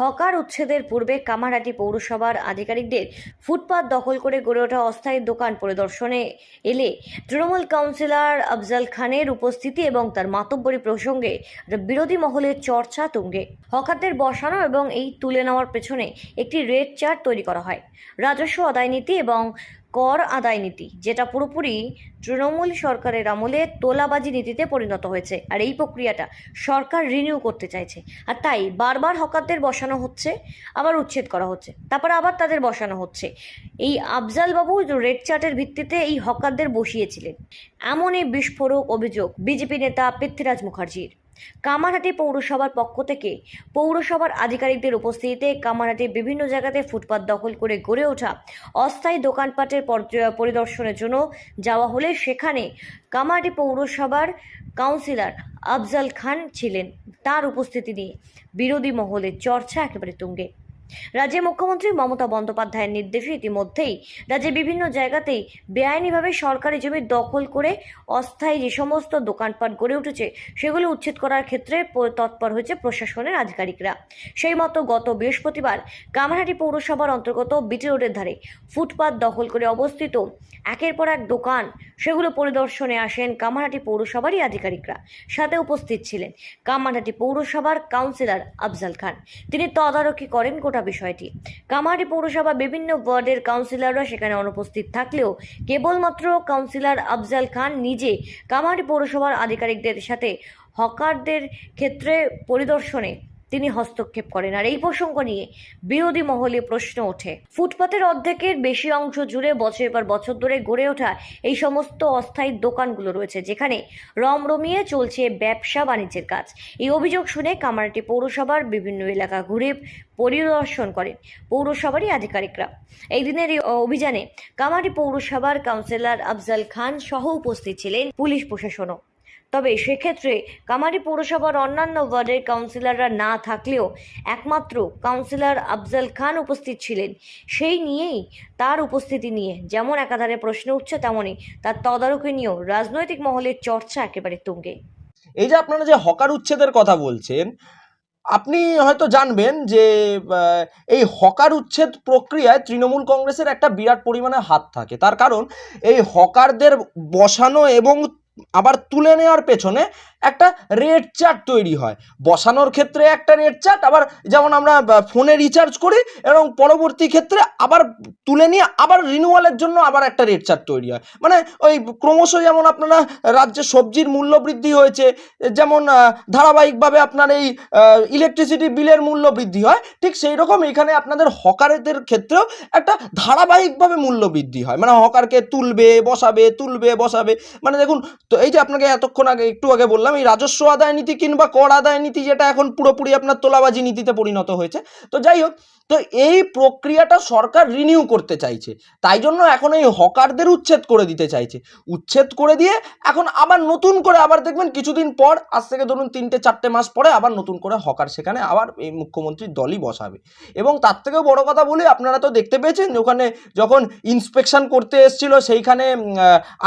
Hawker উচ্ছেদের পূর্বে কামারহাটি পৌরসভার আধিকারিকদের ফুটপাত দখল করে গড়ে ওঠা অস্থায়ী দোকান পরিদর্শনে এলে তৃণমূল কাউন্সিলর আফজাল খানের উপস্থিতি এবং তার মাতব্বরী প্রসঙ্গে বিরোধী মহলের চর্চা তুঙ্গে। হকারদের বসানো এবং এই তুলে নেওয়ার পেছনে একটি রেড চার্ট তৈরি করা হয়। রাজস্ব, আদায় নীতি এবং কর আদায় নীতি, যেটা পুরোপুরি তৃণমূল সরকারের আমলে তোলাবাজি নীতিতে পরিণত হয়েছে। আর এই প্রক্রিয়াটা সরকার রিনিউ করতে চাইছে। আর তাই বারবার হকারদের বসানো হচ্ছে, আবার উচ্ছেদ করা হচ্ছে। তারপর আবার তাদের বসানো হচ্ছে। এই আফজাল বাবু রেড চার্টের ভিত্তিতে এই হকারদের বসিয়েছিলেন। এমন এই বিস্ফোরক অভিযোগ বিজেপি নেতা পৃথ্বীরাজ মুখার্জির। কামারহাটি পৌরসভার পক্ষ থেকে পৌরসভার আধিকারিকদের উপস্থিতিতে কামারহাটির বিভিন্ন জায়গাতে ফুটপাত দখল করে গড়ে ওঠা অস্থায়ী দোকানপাটের পরিদর্শনের জন্য যাওয়া হলে সেখানে কামারহাটি পৌরসভার কাউন্সিলর আফজাল খান ছিলেন। তার উপস্থিতি নিয়ে বিরোধী মহলের চর্চা একেবারে তুঙ্গে। রাজ্যের মুখ্যমন্ত্রী মমতা বন্দ্যোপাধ্যায়ের নির্দেশে ইতিমধ্যেই রাজ্যের বিভিন্ন জায়গাতেই বেআইনিভাবে সরকারি জমি দখল করে অস্থায়ী যে সমস্ত দোকানপাট গড়ে উঠেছে, সেগুলো উচ্ছেদ করার ক্ষেত্রে তৎপর হয়েছে প্রশাসনের আধিকারিকরা। সেই মতো গত বৃহস্পতিবার কামারহাটি পৌরসভার অন্তর্গত বিটি রোডের ধারে ফুটপাত দখল করে অবস্থিত একের পর এক দোকান, সেগুলো পরিদর্শনে আসেন কামারহাটি পৌরসভারই আধিকারিকরা। সাথে উপস্থিত ছিলেন কামারহাটি পৌরসভার কাউন্সিলর আফজাল খান। তিনি তদারকি করেন গোটা বিষয়টি। কামারি পৌরসভা বিভিন্ন ওয়ার্ডের কাউন্সিলররা সেখানে অনুপস্থিত থাকলেও কেবলমাত্র কাউন্সিলর আফজাল খান নিজে কামারি পৌরসভার আধিকারিকদের সাথে হকারদের ক্ষেত্রে পরিদর্শনে তিনি হস্তক্ষেপ করেন। আর এই প্রসঙ্গ নিয়ে বিরোধী মহলে প্রশ্ন ওঠে। ফুটপাতের অর্ধেকের বেশি অংশ জুড়ে বছরের পর বছর ধরে গড়ে ওঠা এই সমস্ত অস্থায়ী দোকানগুলো রয়েছে, যেখানে রমরমিয়ে চলছে ব্যবসা বাণিজ্যের কাজ। এই অভিযোগ শুনে কামারহাটি পৌরসভার বিভিন্ন এলাকা ঘুরে পরিদর্শন করেন পৌরসভারই আধিকারিকরা। এই দিনের এই অভিযানে কামারহাটি পৌরসভার কাউন্সিলর আফজাল খান সহ উপস্থিত ছিলেন পুলিশ প্রশাসনও। তবে সেক্ষেত্রে কামারি পৌরসভার অন্যান্য ওয়ার্ডের কাউন্সিলররা না থাকলেও একমাত্র কাউন্সিলর আফজাল খান উপস্থিত ছিলেন। সেই নিয়েই তার উপস্থিতি নিয়ে যেমন একাধারে প্রশ্ন উঠছে তেমনই তার তদারকি নিয়েও রাজনৈতিক মহলের চর্চা একেবারে তুঙ্গে। এই যে আপনারা যে হকার উচ্ছেদের কথা বলছেন, আপনি হয়তো জানবেন যে এই হকার উচ্ছেদ প্রক্রিয়ায় তৃণমূল কংগ্রেসের একটা বিরাট পরিমাণে হাত থাকে। তার কারণ এই হকারদের বসানো এবং আবার তুলে নেওয়ার পেছনে একটা রেড চার্ট তৈরি হয়। বসানোর ক্ষেত্রে একটা রেড চার্ট, আবার যেমন আমরা ফোনে রিচার্জ করি, এবং পরবর্তী ক্ষেত্রে আবার তুলে নিয়ে আবার রিনিউয়ালের জন্য আবার একটা রেড চার্ট তৈরি হয়। মানে ওই ক্রমশ যেমন আপনারা রাজ্যে সবজির মূল্য বৃদ্ধি হয়েছে, যেমন ধারাবাহিকভাবে আপনার এই ইলেকট্রিসিটি বিলের মূল্য বৃদ্ধি হয়, ঠিক সেই রকম এখানে আপনাদের হকারেদের ক্ষেত্রেও একটা ধারাবাহিকভাবে মূল্য বৃদ্ধি হয়। মানে হকারকে তুলবে, বসাবে তুলবে, বসাবে। মানে দেখুন এই যে আপনাকে এতক্ষণ আগে, একটু আগে বললাম, এই রাজস্ব আদায় নীতি কিংবা কর আদায় নীতি যেটা এখন পুরোপুরি আপনার তোলাবাজি নীতিতে পরিণত হয়েছে। তো যাই হোক তো এই প্রক্রিয়াটা সরকার রিনিউ করতে চাইছে। তাই জন্য এখন এই হকারদের উচ্ছেদ করে দিতে চাইছে। উচ্ছেদ করে দিয়ে এখন আবার নতুন করে আবার দেখবেন কিছুদিন পর, আজ থেকে ধরুন তিনটে চারটে মাস পরে আবার নতুন করে হকার সেখানে আবার এই মুখ্যমন্ত্রীর দলই বসাবে। এবং তার থেকেও বড় কথা বলি, আপনারা তো দেখতে পেয়েছেন ওখানে যখন ইন্সপেকশন করতে এসেছিল, সেইখানে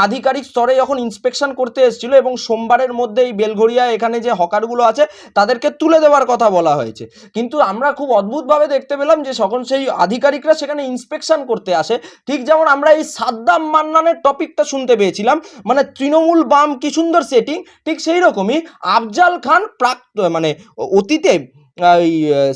আধিকারিক স্তরে যখন ইন্সপেকশন করতে এসেছিল এবং সোমবারের মধ্যে এই বেলঘরিয়া এখানে যে হকারগুলো আছে, তাদেরকে তুলে দেওয়ার কথা বলা হয়েছে। কিন্তু আমরা খুব অদ্ভুতভাবে দেখতে পেলাম যে সখন সেই আধিকারিকরা সেখানে ইন্সপেকশন করতে আসে। ঠিক যেমন আমরা এই সাদ্দাম মান্নানের টপিকটা শুনতে পেয়েছিলাম মানে তৃণমূল বাম কি সুন্দর সেটিং, ঠিক সেই রকমই আফজাল খান প্রাক্ত মানে অতীতে এই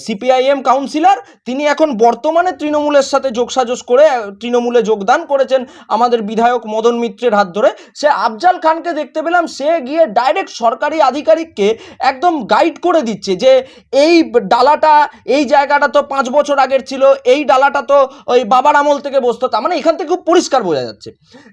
সিপিআইএম কাউন্সিলর তিনি এখন বর্তমানে তৃণমূলের সাথে যোগসাজস করে তৃণমূলে যোগদান করেছেন আমাদের বিধায়ক মদন মিত্রের হাত ধরে। সে আফজাল খানকে দেখতে পেলাম, সে গিয়ে ডাইরেক্ট সরকারি আধিকারিককে একদম গাইড করে দিচ্ছে যে, এই ডালাটা, এই জায়গাটা তো পাঁচ বছর আগের ছিল, এই ডালাটা তো ওই বাবার আমল থেকে বসতো। তার মানে এখান থেকে খুব পরিষ্কার বোঝা যাচ্ছে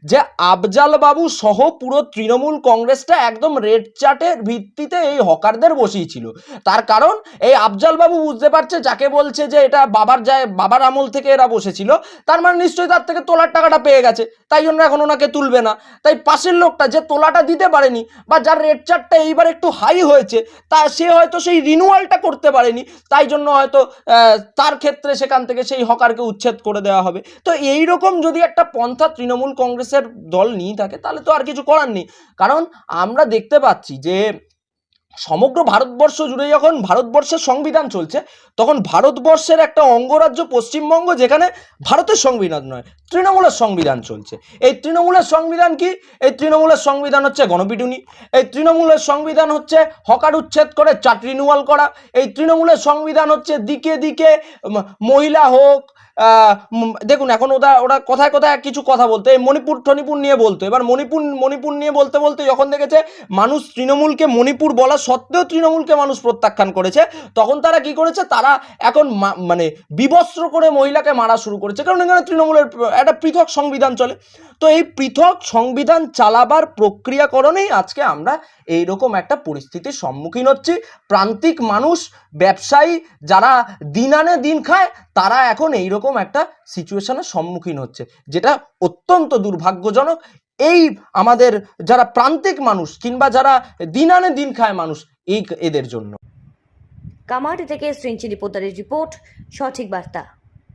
যে, আফজাল বাবু সহ পুরো তৃণমূল কংগ্রেসটা একদম রেড চার্টের ভিত্তিতে এই হকারদের বসিয়েছিল। তার কারণ, এই আফজাল বাবু বুঝতে পারছে, যাকে বলছে যে এটা বাবার যায়, বাবার আমল থেকে এরা বসেছিল, তার মানে নিশ্চয়ই তার থেকে তোলার টাকাটা পেয়ে গেছে, তাই জন্য এখন ওনাকে তুলবে না। তাই পাশের লোকটা যে তোলাটা দিতে পারেনি বা যার রেট চার্টটা এইবার একটু হাই হয়েছে, তা সে হয়তো সেই রিনুয়ালটা করতে পারেনি, তাই জন্য হয়তো তার ক্ষেত্রে সেখান থেকে সেই হকারকে উচ্ছেদ করে দেওয়া হবে। তো এই রকম যদি একটা পন্থা তৃণমূল কংগ্রেসের দল নিয়ে থাকে, তাহলে তো আর কিছু করার নেই। কারণ আমরা দেখতে পাচ্ছি যে সমগ্র ভারতবর্ষ জুড়ে যখন ভারতবর্ষের সংবিধান চলছে, তখন ভারতবর্ষের একটা অঙ্গরাজ্য পশ্চিমবঙ্গ যেখানে ভারতের সংবিধান নয়, তৃণমূলের সংবিধান চলছে। এই তৃণমূলের সংবিধান কি? এই তৃণমূলের সংবিধান হচ্ছে গণপিটুনি। এই তৃণমূলের সংবিধান হচ্ছে হকার উচ্ছেদ করে চাট রিনুয়াল করা। এই তৃণমূলের সংবিধান হচ্ছে দিকে দিকে মহিলা হোক দেখুন, এখন ওরা ওরা কথায় কথায় কিছু কথা বলতো। এই মণিপুর, টনিপুর নিয়ে বলতো। এবার মণিপুর মণিপুর নিয়ে বলতে বলতে যখন দেখেছে, মানুষ তৃণমূলকে মণিপুর বলা সত্ত্বেও তৃণমূলকে মানুষ প্রত্যাখ্যান করেছে, তখন তারা কি করেছে? তারা এখন মানে বিবস্ত্র করে মহিলাকে মারা শুরু করেছে। কারণ এখানে তৃণমূলের একটা পৃথক সংবিধান চলে। তো এই পৃথক সংবিধান চালাবার প্রক্রিয়াকরণেই আজকে আমরা এইরকম একটা পরিস্থিতির সম্মুখীন হচ্ছি। প্রান্তিক মানুষ, ব্যবসায়ী যারা দিন আনে দিন খায়, তারা এখন এইরকম একটা সিচুয়েশনের সম্মুখীন হচ্ছে, যেটা অত্যন্ত দুর্ভাগ্যজনক। এই আমাদের যারা প্রান্তিক মানুষ কিংবা যারা দিন আনে দিন খায় মানুষ, এই এদের জন্য। কামাটি থেকে শ্রীঞ্চি পোদ্দারের রিপোর্ট, সঠিক বার্তা।